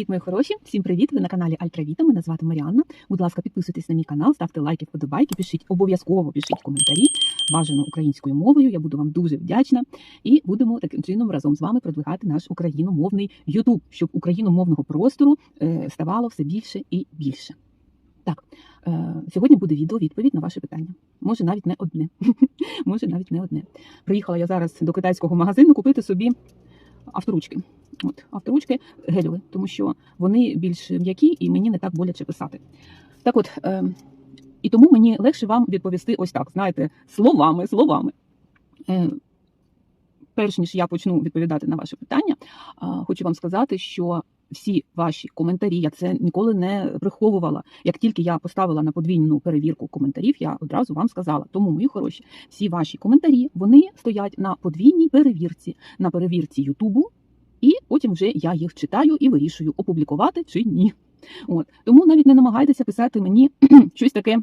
Привіт, мої хороші! Всім привіт! Ви на каналі Альтравіта. Мене звати Маріанна. Будь ласка, підписуйтесь на мій канал, ставте лайки, вподобайки, пишіть обов'язково пишіть коментарі, бажано українською мовою. Я буду вам дуже вдячна. І будемо таким чином разом з вами продвигати наш україномовний Ютуб, щоб україномовного простору е, ставало все більше і більше. Так, е, сьогодні буде відео відповідь на ваше питання. Може, навіть не одне. Може, навіть не одне. Приїхала я зараз до китайського магазину купити собі авторучки. От авторучки гелеві, тому що вони більш м'які і мені не так боляче писати. Так от, е, і тому мені легше вам відповісти ось так, знаєте, словами, словами. Е, перш ніж я почну відповідати на ваше питання, хочу вам сказати, що всі ваші коментарі, я це ніколи не приховувала. Як тільки я поставила на подвійну перевірку коментарів, я одразу вам сказала. Тому, мої хороші, всі ваші коментарі вони стоять на подвійній перевірці, на перевірці Ютубу, і потім вже я їх читаю і вирішую, опублікувати чи ні. От тому навіть не намагайтеся писати мені щось таке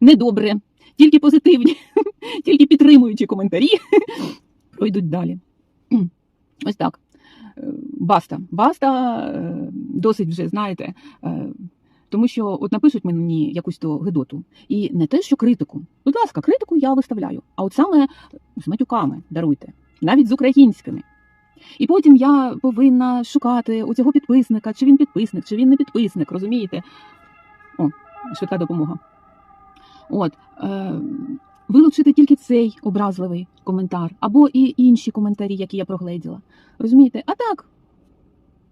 недобре, тільки позитивні, тільки підтримуючі коментарі пройдуть далі. Ось так. Е, Баста. Баста е, досить вже, знаєте, е, тому що от напишуть мені якусь то гидоту. І не те, що критику. Будь ласка, критику я виставляю. А от саме з матюками даруйте, навіть з українськими. І потім я повинна шукати у цього підписника, чи він підписник, чи він не підписник, розумієте? О, швидка допомога. От, е, вилучити тільки цей образливий коментар, або і інші коментарі, які я прогледіла. Розумієте? А так,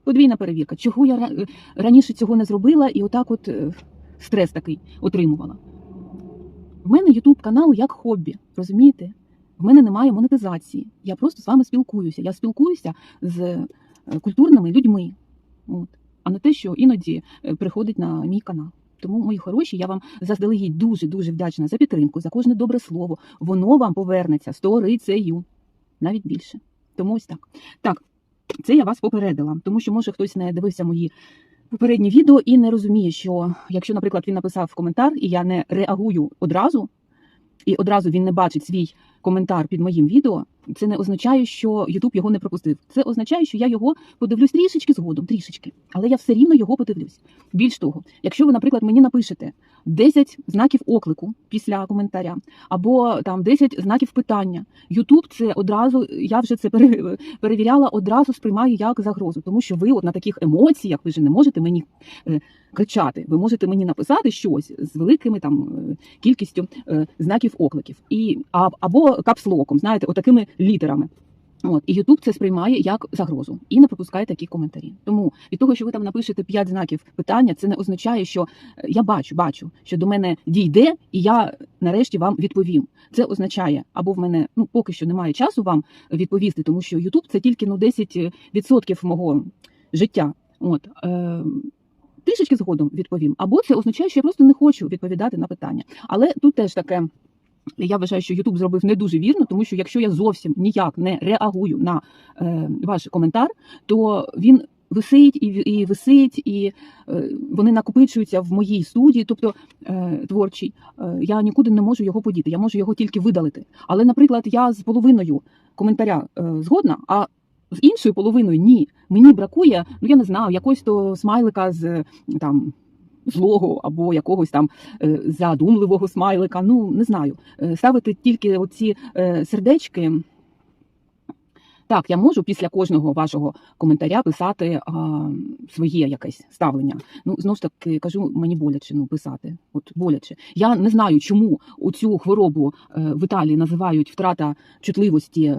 подвійна перевірка. Чого я раніше цього не зробила, і отак от е, стрес такий отримувала. В мене Ютуб канал як хобі, розумієте? В мене немає монетизації. Я просто з вами спілкуюся. Я спілкуюся з е, культурними людьми. От. А не те, що іноді е, приходить на мій канал. Тому, мої хороші, я вам заздалегідь дуже дуже вдячна за підтримку, за кожне добре слово. Воно вам повернеться сторицею, навіть більше. Тому ось так. Так, це я вас попередила, тому що може хтось не дивився мої попередні відео і не розуміє, що якщо, наприклад, він написав коментар, і я не реагую одразу, і одразу він не бачить свій коментар під моїм відео, це не означає, що YouTube його не пропустив. Це означає, що я його подивлюсь трішечки згодом, трішечки, але я все рівно його подивлюсь. Більш того, якщо ви, наприклад, мені напишете 10 знаків оклику після коментаря, або там 10 знаків питання, YouTube це одразу, я вже це пере- перевіряла, одразу сприймаю як загрозу, тому що ви от на таких емоціях ви ж не можете мені е, кричати. Ви можете мені написати щось з великими там е, кількістю е, знаків окликів, і або капслоком, знаєте, отакими літерами. От і Ютуб це сприймає як загрозу і не пропускає такі коментарі. Тому від того, що ви там напишете 5 знаків питання, це не означає, що е, я бачу, бачу, що до мене дійде, і я нарешті вам відповім. Це означає, або в мене ну поки що немає часу вам відповісти, тому що Ютуб це тільки ну 10% мого життя. От е, трішечки згодом відповім. Або це означає, що я просто не хочу відповідати на питання. Але тут теж таке. Я вважаю, що Ютуб зробив не дуже вірно, тому що якщо я зовсім ніяк не реагую на е, ваш коментар, то він висить і, і висить, і е, вони накопичуються в моїй студії, тобто е, творчій. Е, я нікуди не можу його подіти. Я можу його тільки видалити. Але, наприклад, я з половиною коментаря е, згодна, а з іншою половиною ні. Мені бракує, ну я не знаю, якогось то смайлика з там. Злого або якогось там е, задумливого смайлика, ну не знаю. Е, Ставити тільки оці е, сердечки. Так, я можу після кожного вашого коментаря писати а, своє якесь ставлення. Ну, знову ж таки, кажу, мені боляче ну, писати. От боляче. Я не знаю, чому цю хворобу в Італії називають втрата чутливості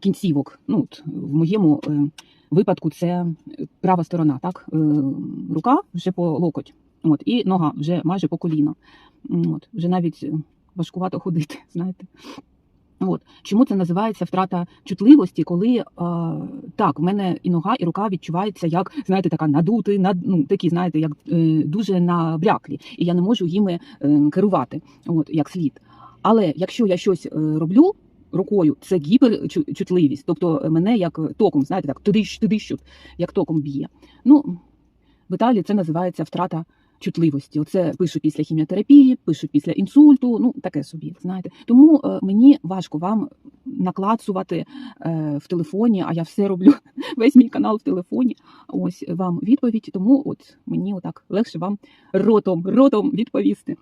кінцівок. Ну, от, в моєму випадку це права сторона, так? Е, рука вже по локоть, от, і нога вже майже по коліно. От, вже навіть е, важкувато ходити, знаєте. От чому це називається втрата чутливості, коли е, так, в мене і нога, і рука відчувається як знаєте, така надути, над ну такі, знаєте, як е, дуже набряклі, і я не можу їми е, керувати, от як слід. Але якщо я щось е, роблю рукою, це гіперчутливість, тобто мене як током, знаєте, так тидищ, тидищут, як током б'є. Ну в Італії це називається втрата чутливості. Оце пишу після хіміотерапії, пишу після інсульту. Ну таке собі, знаєте. Тому е, мені важко вам наклацувати е, в телефоні, а я все роблю весь мій канал в телефоні. Ось вам відповідь. Тому от мені отак легше вам ротом, ротом відповісти.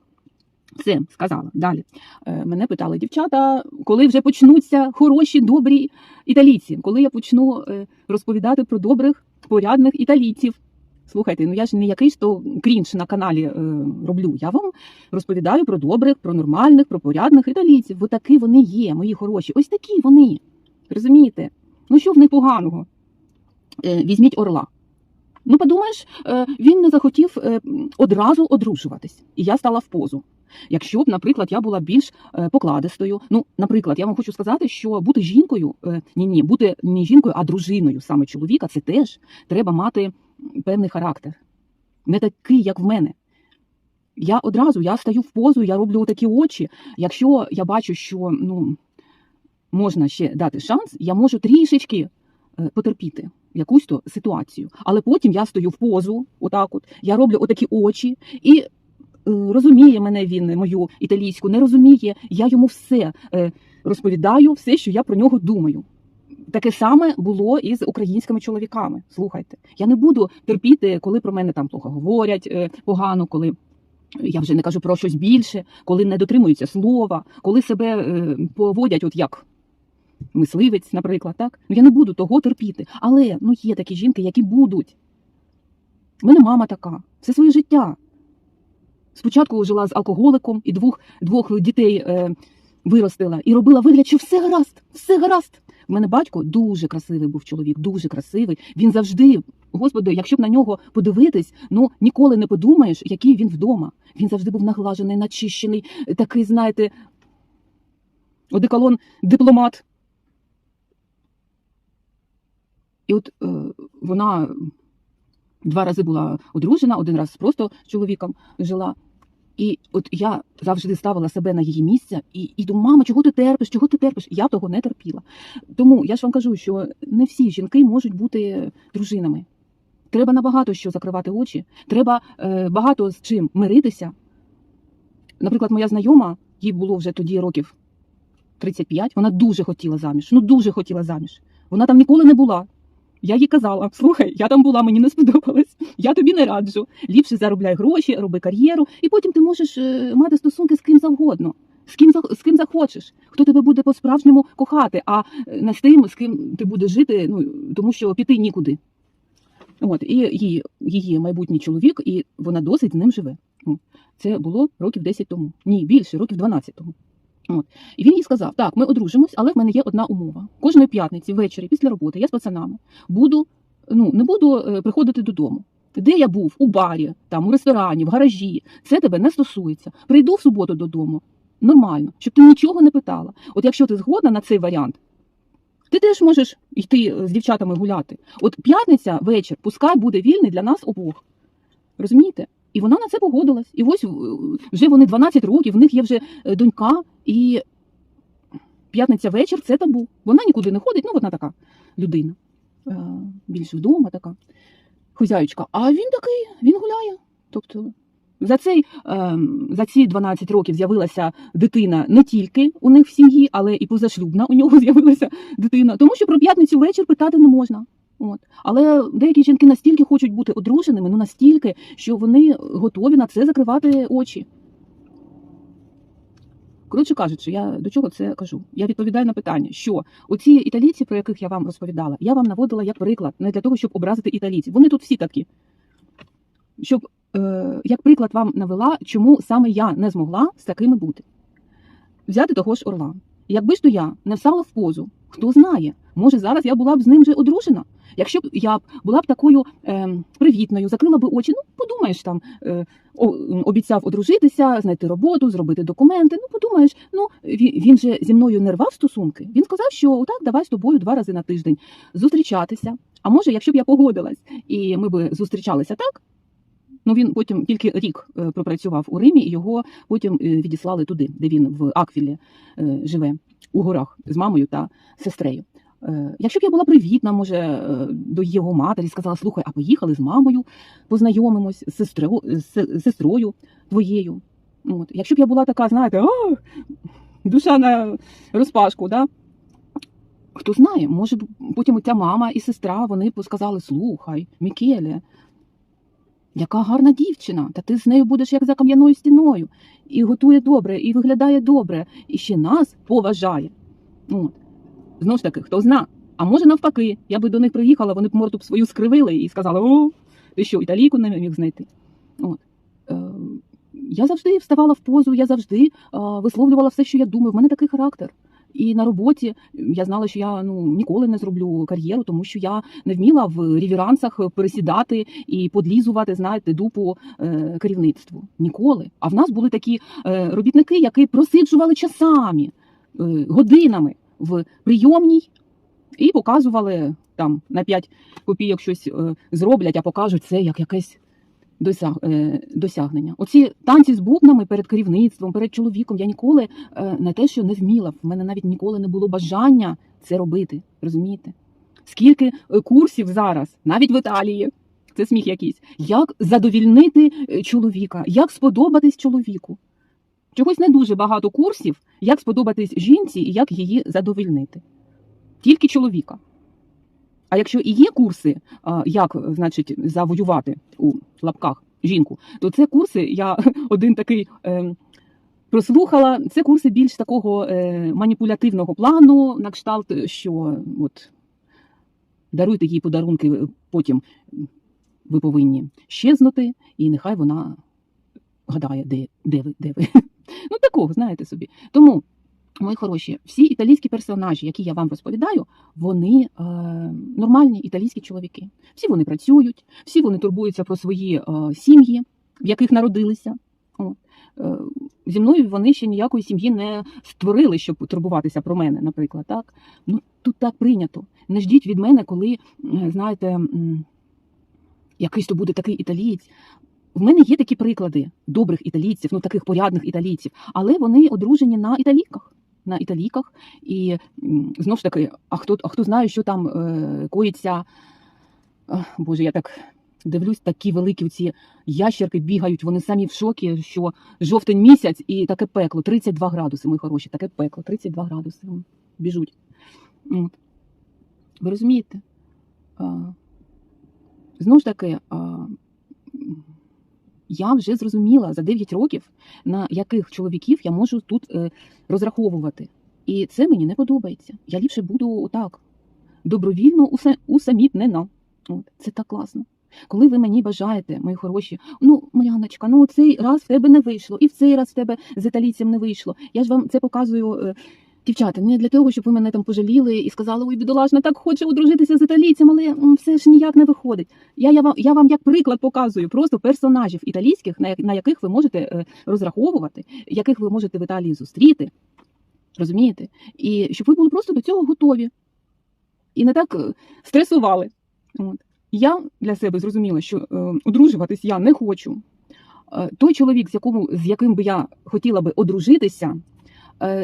Все, сказала. Далі. Е, мене питали дівчата, коли вже почнуться хороші, добрі італійці, коли я почну е, розповідати про добрих, порядних італійців. Слухайте, ну я ж не якийсь то крінж на каналі е, роблю. Я вам розповідаю про добрих, про нормальних, про порядних італійців. Бо такі вони є, мої хороші. Ось такі вони. Розумієте? Ну що в них поганого? Е, візьміть орла. Ну, подумаєш, е, він не захотів е, одразу одружуватись, і я стала в позу. Якщо б, наприклад, я була більш е, покладистою. Ну, наприклад, я вам хочу сказати, що бути жінкою, ні, ні, бути не жінкою, а дружиною саме чоловіка, це теж треба мати певний характер. Не такий, як в мене. Я одразу я стаю в позу, я роблю такі очі. Якщо я бачу, що ну, можна ще дати шанс, я можу трішечки е, потерпіти якусь то ситуацію. Але потім я стою в позу, отак от, я роблю отакі очі, і е, розуміє мене він, мою італійську, не розуміє, я йому все е, розповідаю, все, що я про нього думаю. Таке саме було і з українськими чоловіками. Слухайте, я не буду терпіти, коли про мене там плохо говорять, е, погано, коли я вже не кажу про щось більше, коли не дотримуються слова, коли себе е, поводять, от як мисливець, наприклад, так ну я не буду того терпіти. Але ну є такі жінки, які будуть. У мене мама така, все своє життя. Спочатку жила з алкоголиком і двох двох дітей е, виростила і робила вигляд, що все гаразд, все гаразд. У мене батько дуже красивий був чоловік, дуже красивий. Він завжди, господи, якщо б на нього подивитись, ну ніколи не подумаєш, який він вдома. Він завжди був наглажений, начищений, такий, знаєте, одеколон дипломат. І от е, вона два рази була одружена, один раз просто з чоловіком жила. І от я завжди ставила себе на її місце і, і думаю, мама, чого ти терпиш, чого ти терпиш? Я того не терпіла. Тому я ж вам кажу, що не всі жінки можуть бути дружинами. Треба на багато що закривати очі, треба е, багато з чим миритися. Наприклад, моя знайома, їй було вже тоді років 35, вона дуже хотіла заміж. Ну дуже хотіла заміж. Вона там ніколи не була. Я їй казала: слухай, я там була, мені не сподобалось. Я тобі не раджу. Ліпше заробляй гроші, роби кар'єру, і потім ти можеш е, мати стосунки з ким завгодно. З ким з ким захочеш, хто тебе буде по-справжньому кохати, а е, не з тим, з ким ти будеш жити, ну тому що піти нікуди. От і її, її майбутній чоловік, і вона досить з ним живе. Це було років 10 тому. Ні, більше, років 12 тому. От. І він їй сказав: так, ми одружимось, але в мене є одна умова. Кожної п'ятниці ввечері після роботи я з пацанами буду, ну не буду е, приходити додому. Де я був? У барі, там, у ресторані, в гаражі. Це тебе не стосується. Прийду в суботу додому. Нормально, щоб ти нічого не питала. От якщо ти згодна на цей варіант, ти теж можеш йти з дівчатами гуляти. От п'ятниця вечір, пускай буде вільний для нас обох. Розумієте? І вона на це погодилась. І ось е, вже вони 12 років, в них є вже е, донька, і п'ятниця вечір це табу. Вона нікуди не ходить, ну вона така людина. Е, Більш вдома така хозяючка. А він такий, він гуляє. Тобто за, цей, е, за ці 12 років з'явилася дитина не тільки у них в сім'ї, але і позашлюбна у нього з'явилася дитина. Тому що про п'ятницю вечір питати не можна. От. Але деякі жінки настільки хочуть бути одруженими, ну настільки, що вони готові на це закривати очі. Коротше кажучи, я до чого це кажу? Я відповідаю на питання, що оці італійці, про яких я вам розповідала, я вам наводила як приклад, не для того, щоб образити італійців. Вони тут всі такі. Щоб е, як приклад вам навела, чому саме я не змогла з такими бути. Взяти того ж орла. Якби ж то я не встала в позу, хто знає, може зараз я була б з ним вже одружена. Якщо б я була б такою е, привітною, закрила б очі, ну подумаєш там, е, обіцяв одружитися, знайти роботу, зробити документи. Ну подумаєш, ну він, він же зі мною не рвав стосунки. Він сказав, що отак, давай з тобою два рази на тиждень зустрічатися. А може, якщо б я погодилась і ми б зустрічалися так. Ну він потім тільки рік е, пропрацював у Римі, і його потім е, відіслали туди, де він в Аквілі е, живе у горах з мамою та сестрею. Е, Якщо б я була привітна, може, е, до його матері, сказала, слухай, а поїхали з мамою, познайомимось з сестрою, з сестрою твоєю. От. Якщо б я була така, знаєте, «А, душа на розпашку, да? хто знає, може потім ця мама і сестра вони сказали: слухай, Мікеле, яка гарна дівчина, та ти з нею будеш як за кам'яною стіною, і готує добре, і виглядає добре, і ще нас поважає. От. Знову ж таки, хто зна. А може навпаки, я би до них приїхала, вони б морду б свою скривили і сказали: О, ти що, італійку не міг знайти. От. Е, я завжди вставала в позу, я завжди е, висловлювала все, що я думаю. В мене такий характер. І на роботі я знала, що я ну ніколи не зроблю кар'єру, тому що я не вміла в ревірансах пересідати і подлізувати, знаєте, дупу е, керівництву. Ніколи. А в нас були такі е, робітники, які просиджували часами, е, годинами в прийомній і показували там на 5 копійок щось е, зроблять, а покажуть це як якесь е, досягнення. Оці танці з бубнами перед керівництвом, перед чоловіком я ніколи не те, що не вміла. В мене навіть ніколи не було бажання це робити. Розумієте? Скільки е, курсів зараз, навіть в Італії, це сміх якийсь, як задовільнити чоловіка, як сподобатись чоловіку. Чогось не дуже багато курсів, як сподобатись жінці і як її задовільнити. Тільки чоловіка. А якщо і є курси, як значить, завоювати у лапках жінку, то це курси, я один такий е, прослухала. Це курси більш такого е, маніпулятивного плану, на кшталт, що от даруйте їй подарунки, е, потім ви повинні щезнути, і нехай вона гадає, де, де ви, де ви. Ну, такого, знаєте собі. Тому, мої хороші, всі італійські персонажі, які я вам розповідаю, вони е, нормальні італійські чоловіки. Всі вони працюють, всі вони турбуються про свої е, сім'ї, в яких народилися. Е, зі мною вони ще ніякої сім'ї не створили, щоб турбуватися про мене, наприклад. Так? Ну, тут так прийнято. Не ждіть від мене, коли, е, знаєте, якийсь то буде такий італієць. В мене є такі приклади добрих італійців, ну таких порядних італійців, але вони одружені на італійках. На італійках, і м, знов ж таки, а хто а хто знає, що там е, коїться? Ах, Боже, я так дивлюсь, такі великі ці ящерки бігають. Вони самі в шокі, що жовтень місяць і таке пекло, 32 градуси, мої хороші, таке пекло, 32 градуси. Біжуть. От. Ви розумієте? Знову ж таки, я вже зрозуміла за 9 років, на яких чоловіків я можу тут е, розраховувати. І це мені не подобається. Я ліпше буду отак, добровільно усамітнена. От, це так класно. Коли ви мені бажаєте, мої хороші, ну, Мар'яночка, ну цей раз в тебе не вийшло, і в цей раз в тебе з італійцем не вийшло. Я ж вам це показую. Дівчата, не для того, щоб ви мене там пожаліли і сказали, ой, бідолашна, так хоче одружитися з італійцем, але все ж ніяк не виходить. Я, я, вам, я вам як приклад показую просто персонажів італійських, на, на яких ви можете е, розраховувати, яких ви можете в Італії зустріти. Розумієте? І щоб ви були просто до цього готові. І не так е, стресували. От. Я для себе зрозуміла, що е, одружуватись я не хочу. Е, той чоловік, з, якому, з яким би я хотіла би одружитися,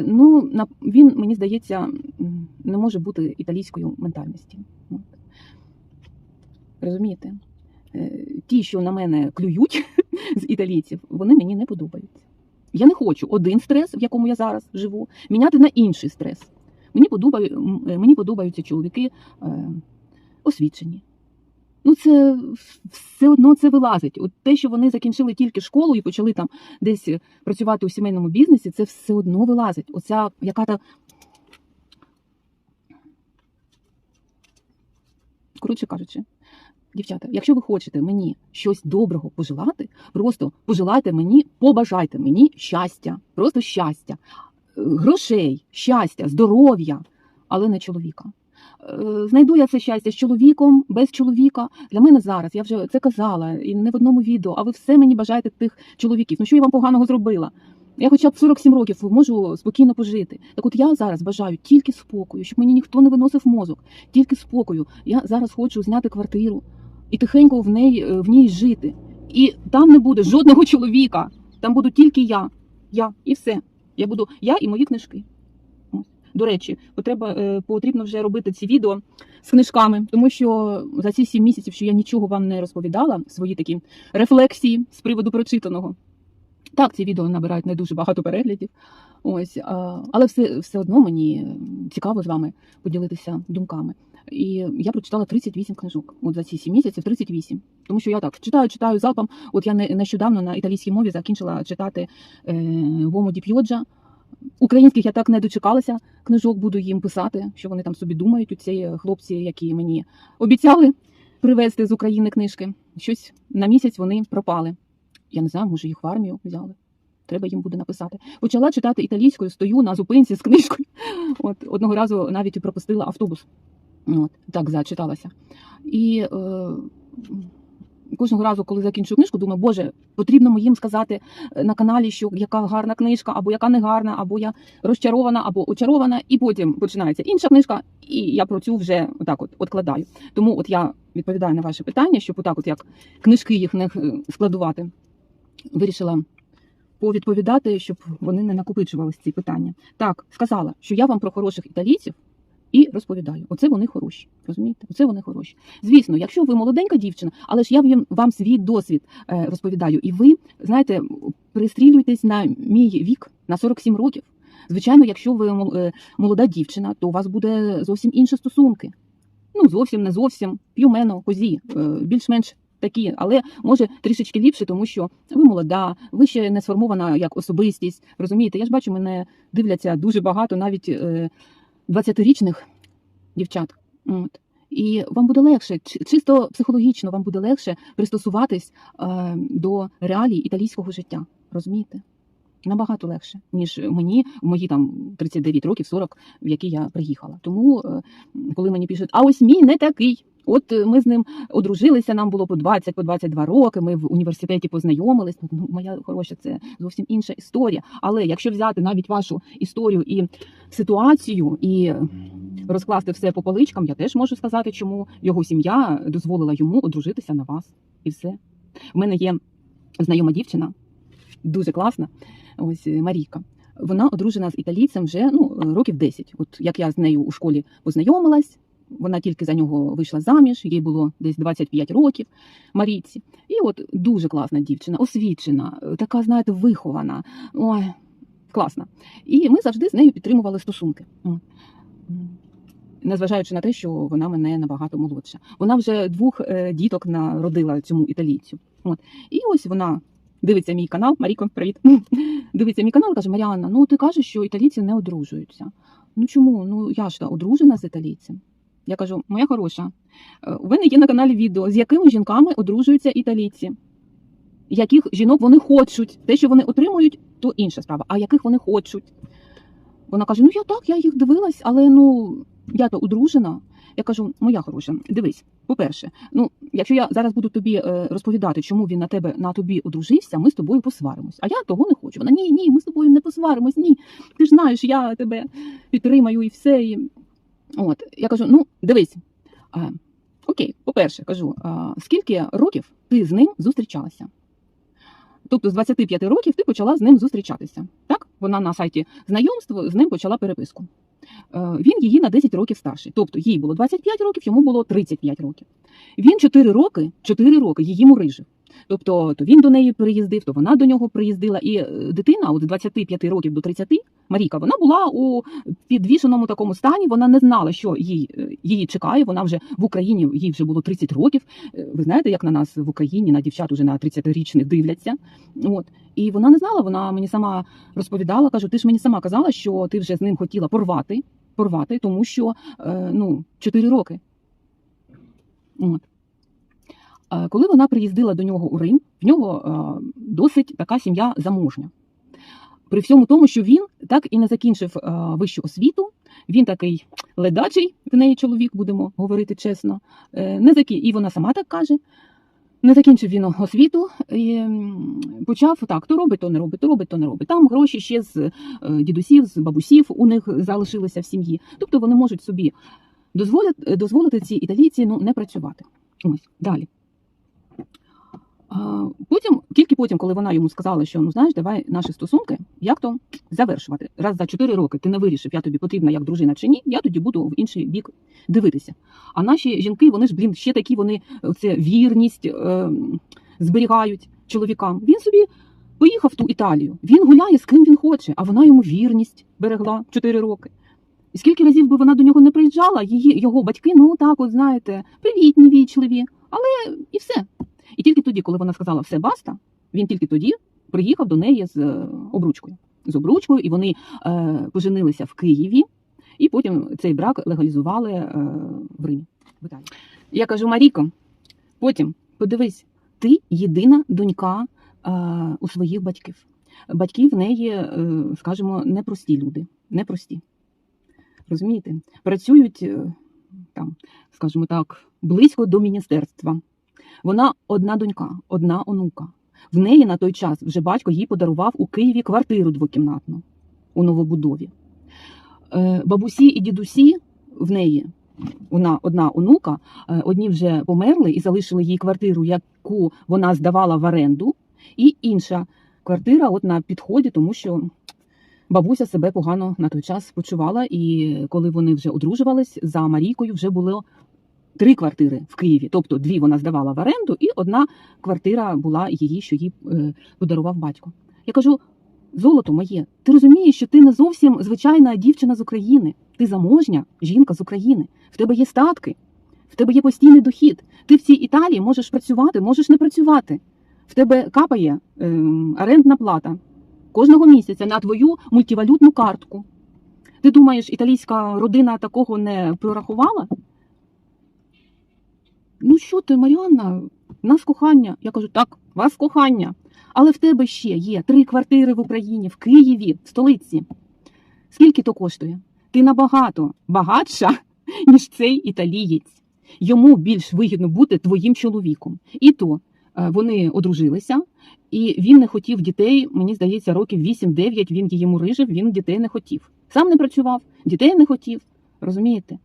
ну, він, мені здається, не може бути італійською ментальності. Розумієте? Е, Ті, що на мене клюють з італійців, вони мені не подобаються. Я не хочу один стрес, в якому я зараз живу, міняти на інший стрес. Мені, е, подобаються чоловіки е, освічені. Ну, це все одно це вилазить. От те, що вони закінчили тільки школу і почали там десь працювати у сімейному бізнесі, це все одно вилазить. Оця яка та. Коротше кажучи, дівчата, якщо ви хочете мені щось доброго пожелати, просто пожелайте мені, побажайте мені щастя, просто щастя, е, грошей, щастя, здоров'я, але не чоловіка. Е, Знайду я це щастя з чоловіком, без чоловіка. Для мене зараз, я вже це казала і не в одному відео, а ви все мені бажаєте тих чоловіків. Ну що я вам поганого зробила? Я хоча б 47 років можу спокійно пожити. Так от я зараз бажаю тільки спокою, щоб мені ніхто не виносив мозок, тільки спокою. Я зараз хочу зняти квартиру і тихенько в неї е, в ній жити. І там не буде жодного чоловіка. Там буду тільки я. Я і все. Я буду я і мої книжки. До речі, потреба е, потрібно вже робити ці відео з книжками, тому що за ці сім місяців, що я нічого вам не розповідала, свої такі рефлексії з приводу прочитаного. Так, ці відео набирають не дуже багато переглядів. Ось, але все, все одно мені цікаво з вами поділитися думками. І я прочитала 38 книжок. От за ці 7 місяців 38. Тому що я так читаю, читаю залпом. От я нещодавно на італійській мові закінчила читати е, Вомо Ді. Українських я так не дочекалася книжок, буду їм писати, що вони там собі думають. У ці хлопці, які мені обіцяли привезти з України книжки. Щось на місяць вони пропали. Я не знаю, може їх в армію взяли. Треба їм буде написати. Почала читати італійською, стою на зупинці з книжкою. От одного разу навіть пропустила автобус. От так зачиталася. І е, кожного разу, коли закінчую книжку, думаю, боже, потрібно їм сказати е, на каналі, що яка гарна книжка, або яка не гарна, або я розчарована, або очарована, і потім починається інша книжка, і я про цю вже отак от откладаю. Тому от я відповідаю на ваше питання, щоб отак, от як книжки їх не е, складувати, вирішила повідповідати, щоб вони не накопичувалися ці питання. Так, сказала, що я вам про хороших італійців і розповідаю. Оце вони хороші. Розумієте? Оце вони хороші. Звісно, якщо ви молоденька дівчина, але ж я вам- свій досвід е, розповідаю, і ви знаєте, пристрілюєтесь на мій вік на 47 років. Звичайно, якщо ви е, молода дівчина, то у вас буде зовсім інші стосунки. Ну, зовсім не зовсім п'юмено, козі, е, більш-менш такі, але може трішечки ліпше, тому що ви молода, ви ще не сформована як особистість. Розумієте, я ж бачу, мене дивляться дуже багато навіть 20-річних дівчат. От. І вам буде легше, чи- чисто психологічно вам буде легше пристосуватись е, до реалій італійського життя. Розумієте? Набагато легше, ніж мені в мої там 39 років, 40, в які я приїхала. Тому, е, коли мені пишуть, а ось мій не такий. От е, ми з ним одружилися, нам було по 20, по 22 роки. Ми в університеті познайомились. Ну, моя хороша, це зовсім інша історія. Але якщо взяти навіть вашу історію і ситуацію, і розкласти все по поличкам, я теж можу сказати, чому його сім'я дозволила йому одружитися на вас. І все. У мене є знайома дівчина, дуже класна. Ось е, Марійка. Вона одружена з італійцем вже ну, років 10. От як я з нею у школі познайомилась, вона тільки за нього вийшла заміж, їй було десь 25 років Марійці. І от дуже класна дівчина, освічена, е, така, знаєте, вихована. Ой, класна. І ми завжди з нею підтримували стосунки. Незважаючи на те, що вона мене набагато молодша. Вона вже двох е, діток народила цьому італійцю. От. І ось вона дивиться мій канал. Маріко, привіт. Дивиться мій канал каже: Маріанна, ну ти кажеш, що італійці не одружуються. Ну чому? Ну я ж та одружена з італійцем. Я кажу, моя хороша, е, у мене є на каналі відео, з якими жінками одружуються італійці. Яких жінок вони хочуть. Те, що вони отримують, то інша справа. А яких вони хочуть. Вона каже: Ну я так, я їх дивилась, але ну я то одружена. Я кажу, моя хороша, дивись, по-перше, ну якщо я зараз буду тобі е, розповідати, чому він на тебе на тобі одружився, ми з тобою посваримось. А я того не хочу. Вона ні, ні, ми з тобою не посваримось. Ні. Ти ж знаєш, я тебе підтримаю і все. І... От я кажу: ну дивись. А, окей, по-перше, кажу, а, скільки років ти з ним зустрічалася? Тобто з 25 років ти почала з ним зустрічатися. Так? Вона на сайті знайомств з ним почала переписку. Е, Він її на 10 років старший. Тобто їй було 25 років, йому було 35 років. Він 4 роки, 4 роки її мурижив. Тобто, то він до неї приїздив, то вона до нього приїздила. І е, дитина от з 25 років до 30, Маріка, вона була у підвішеному такому стані. Вона не знала, що їй, е, її чекає. Вона вже в Україні, їй вже було 30 років. Е, Ви знаєте, як на нас в Україні на дівчат уже на 30-річних дивляться. От. І вона не знала, вона мені сама розповідала, кажу, ти ж мені сама казала, що ти вже з ним хотіла порвати, порвати, тому що ну, 4 роки. От. Е, Коли вона приїздила до нього у Рим, в нього е, досить така сім'я заможня. При всьому тому, що він так і не закінчив е, вищу освіту, він такий ледачий, в неї чоловік, будемо говорити чесно. Не закі... І вона сама так каже. Не закінчив він освіту і почав так: то робить, то не робить, то робить, то не робить. Там гроші ще з дідусів, з бабусів у них залишилися в сім'ї. Тобто вони можуть собі дозволити, дозволити ці італійці ну, не працювати. Ось далі. Потім, тільки потім, коли вона йому сказала, що ну знаєш, давай наші стосунки, як то завершувати. Раз за 4 роки ти не вирішив, я тобі потрібна як дружина чи ні, я тоді буду в інший бік дивитися. А наші жінки, вони ж, блін, ще такі, вони це вірність е, зберігають чоловікам. Він собі поїхав в ту Італію. Він гуляє з ким він хоче, а вона йому вірність берегла 4 роки. І скільки разів би вона до нього не приїжджала, її його батьки, ну так, от знаєте, привітні, вічливі, але і все. І тільки тоді, коли вона сказала все баста, він тільки тоді приїхав до неї з е, обручкою. З обручкою, і вони е, поженилися в Києві, і потім цей брак легалізували е, в Римі. в. Я кажу, Маріко, потім подивись, ти єдина донька е, у своїх батьків. Батьки в неї, е, скажімо, непрості люди, непрості. Розумієте? Працюють е, там, скажімо так, близько до міністерства. Вона одна донька, одна онука. В неї на той час вже батько їй подарував у Києві квартиру двокімнатну у новобудові. Е, Бабусі і дідусі в неї, вона одна онука, е, одні вже померли і залишили їй квартиру, яку вона здавала в оренду, і інша квартира от на підході, тому що бабуся себе погано на той час почувала. І коли вони вже одружувались, за Марійкою вже було три квартири в Києві. Тобто дві вона здавала в оренду, і одна квартира була її, що їй е, подарував батько. Я кажу: золото моє, ти розумієш, що ти не зовсім звичайна дівчина з України. Ти заможня жінка з України. В тебе є статки, в тебе є постійний дохід. Ти в цій Італії можеш працювати, можеш не працювати. В тебе капає е, орендна плата кожного місяця на твою мультивалютну картку. Ти думаєш, італійська родина такого не прорахувала? Ну що ти, Маріанна, нас кохання. Я кажу, так, вас кохання. Але в тебе ще є три квартири в Україні, в Києві, в столиці. Скільки то коштує? Ти набагато багатша, ніж цей італієць. Йому більш вигідно бути твоїм чоловіком. І то е, вони одружилися, і він не хотів дітей. Мені здається, років 8-9 він її мурижив, він дітей не хотів. Сам не працював, дітей не хотів. Розумієте?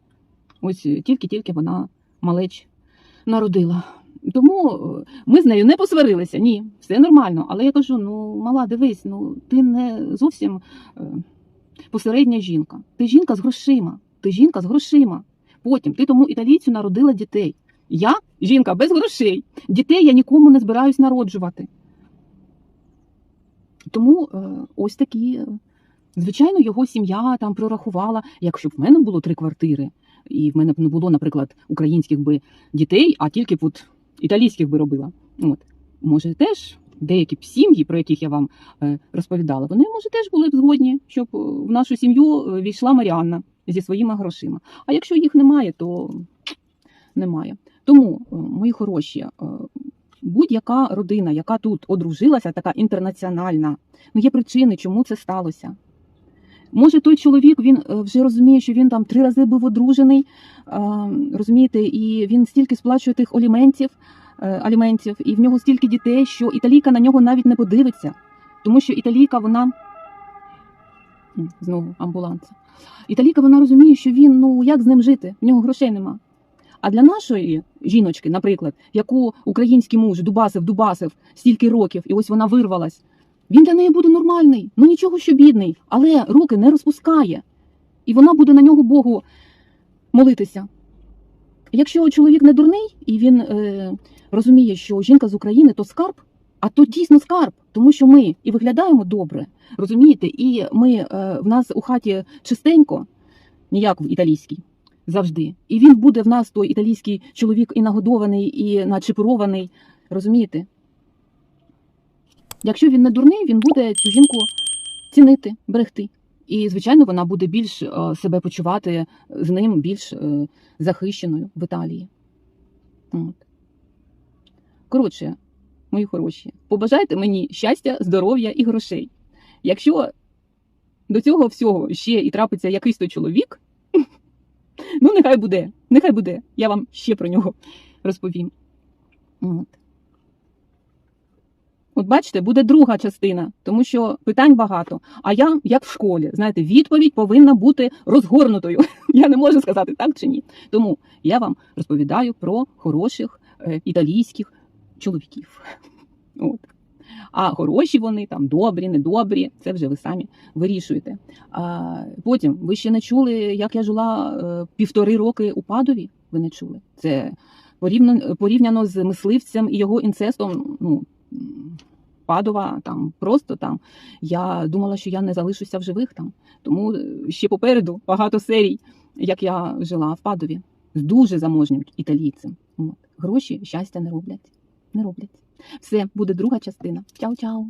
Ось е, тільки-тільки вона малеч народила. Тому е, ми з нею не посварилися. Ні, все нормально. Але я кажу: ну, мала, дивись, ну ти не зовсім е, посередня жінка. Ти жінка з грошима. Ти жінка з грошима. Потім ти тому італійцю народила дітей. Я жінка без грошей. Дітей я нікому не збираюсь народжувати. Тому е, ось такі. Звичайно, його сім'я там прорахувала. Якщо б в мене було три квартири, і в мене б не було, наприклад, українських би дітей, а тільки б от італійських би робила. От може теж деякі б сім'ї, про яких я вам е, розповідала, вони може теж були б згодні, щоб е, в нашу сім'ю е, війшла Маріанна зі своїми грошима. А якщо їх немає, то немає. Тому, мої хороші, будь-яка родина, яка тут одружилася, така інтернаціональна, ну є причини, чому це сталося. Може, той чоловік він е, вже розуміє, що він там три рази був одружений, розумієте, і він стільки сплачує тих аліментів, е, аліментів, і в нього стільки дітей, що італійка на нього навіть не подивиться, тому що італійка вона знову амбуланс. Італійка вона розуміє, що він ну як з ним жити, в нього грошей нема. А для нашої жіночки, наприклад, яку український муж дубасив, дубасив стільки років, і ось вона вирвалась. Він для неї буде нормальний, ну нічого, що бідний, але руки не розпускає. І вона буде на нього Богу молитися. Якщо чоловік не дурний і він е, розуміє, що жінка з України то скарб, а то дійсно скарб, тому що ми і виглядаємо добре, розумієте, і ми е, в нас у хаті чистенько, ніяк в італійській. Завжди. І він буде в нас той італійський чоловік і нагодований, і начепурований. Розумієте? Якщо він не дурний, він буде цю жінку цінити, берегти. І, звичайно, вона буде більш е, себе почувати з ним більш е, захищеною в Італії. От. Коротше, мої хороші, побажайте мені щастя, здоров'я і грошей. Якщо до цього всього ще і трапиться якийсь то чоловік, ну нехай буде, нехай буде. Я вам ще про нього розповім. От. От бачите, буде друга частина, тому що питань багато. А я, як в школі, знаєте, відповідь повинна бути розгорнутою. Я не можу сказати так чи ні. Тому я вам розповідаю про хороших е, італійських чоловіків. От. А хороші вони там добрі, недобрі, це вже ви самі вирішуєте. А, потім ви ще не чули, як я жила е, півтори роки у Падові. Ви не чули? Це порівняно, порівняно з мисливцем і його інцестом. Ну, Падова там просто там. Я думала, що я не залишуся в живих там. Тому е, ще попереду багато серій, як я жила в Падові з дуже заможнім італійцем. От. Гроші щастя не роблять. Не роблять. Все, буде друга частина. Чао-чао!